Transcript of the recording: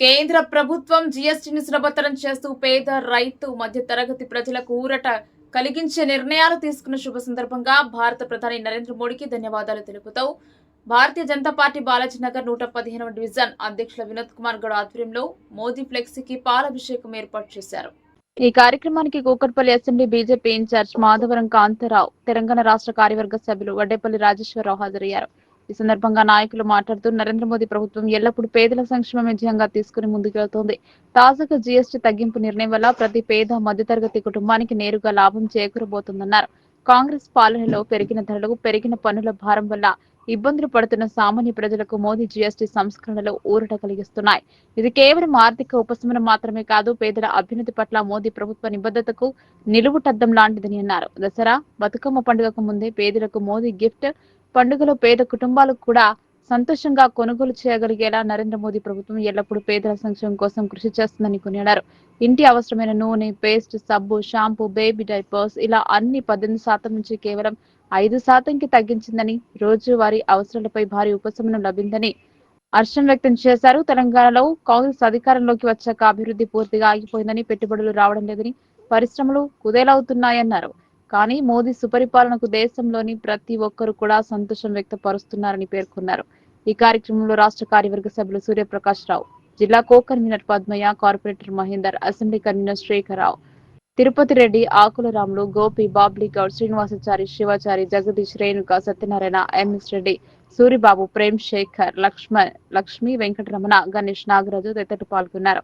కేంద్ర ప్రభుత్వం జీఎస్టీని సులభతరం చేస్తూ పేద రైతు మధ్య తరగతి ప్రజలకు ఊరట కలిగించే నిర్ణయాలు తీసుకున్న శుభ సందర్భంగా భారత ప్రధాని నరేంద్ర మోడీకి ధన్యవాదాలు తెలుపుతూ భారతీయ జనతా పార్టీ బాలాజీ నగర్ నూట పదిహేనవ డివిజన్ అధ్యక్షుల వినోద్ కుమార్ గౌడ్ ఆధ్వర్యంలో మోదీ ఫ్లెక్సీకి పాలాభిషేకం ఏర్పాటు చేశారు. ఈ కార్యక్రమానికి Kukatpally assembly BJP incharge Madhavaram Kantharao Telangana రాష్ట్ర కార్యవర్గ సభ్యులు వడ్డేపల్లి రాజేశ్వరరావు హాజరయ్యారు. ఈ సందర్భంగా నాయకులు మాట్లాడుతూ నరేంద్ర మోదీ ప్రభుత్వం ఎల్లప్పుడూ పేదల సంక్షేమ విజయంగా తీసుకుని ముందుకెళ్తోంది. తాజాగా జీఎస్టీ తగ్గింపు నిర్ణయం వల్ల ప్రతి పేద మధ్యతరగతి కుటుంబానికి నేరుగా లాభం చేకూరబోతుందన్నారు. కాంగ్రెస్ పాలనలో పెరిగిన ధరలు పెరిగిన పన్నుల భారం వల్ల ఇబ్బందులు పడుతున్న సామాన్య ప్రజలకు మోదీ జీఎస్టీ సంస్కరణలు ఊరట కలిగిస్తున్నాయి. ఇది కేవలం ఆర్థిక ఉపశమనం మాత్రమే కాదు పేదల అభ్యున్నతి పట్ల మోదీ ప్రభుత్వ నిబద్ధతకు నిలువుటద్దం లాంటిదని అన్నారు. దసరా బతుకమ్మ పండుగకు ముందే పేదలకు మోదీ గిఫ్ట్ పండుగలో పేద కుటుంబాలకు కూడా సంతోషంగా కొనుగోలు చేయగలిగేలా నరేంద్ర మోదీ ప్రభుత్వం ఎల్లప్పుడూ పేదల సంక్షేమం కోసం కృషి చేస్తుందని కొనియాడారు. ఇంటి అవసరమైన నూనె పేస్ట్ సబ్బు షాంపూ బేబీ డైపర్స్ ఇలా అన్ని పద్దెనిమిది శాతం నుంచి కేవలం ఐదు శాతంకి తగ్గించిందని రోజువారీ అవసరాలపై భారీ ఉపశమనం లభిందని హర్షం వ్యక్తం చేశారు. తెలంగాణలో కాంగ్రెస్ అధికారంలోకి వచ్చాక అభివృద్ధి పూర్తిగా ఆగిపోయిందని పెట్టుబడులు రావడం లేదని పరిశ్రమలు కుదేలవుతున్నాయన్నారు. కానీ మోదీ సుపరిపాలనకు దేశంలోని ప్రతి ఒక్కరు కూడా సంతోషం వ్యక్తపరుస్తున్నారని పేర్కొన్నారు. ఈ కార్యక్రమంలో రాష్ట్ర కార్యవర్గ సభ్యులు సూర్యప్రకాష్ రావు జిల్లా co convener Padmaiah corporator Mahender assembly convener Srikarao Tirupati Reddy Akula Ramulu Gopi Babli Goud Srinivasachari Sivachari Jagadish Renuka Satyanarayana MS Reddy Suribabu Prem Shekar Lakshman Lakshmi Venkataramana Ganesh Nagaraju తదితరులు పాల్గొన్నారు.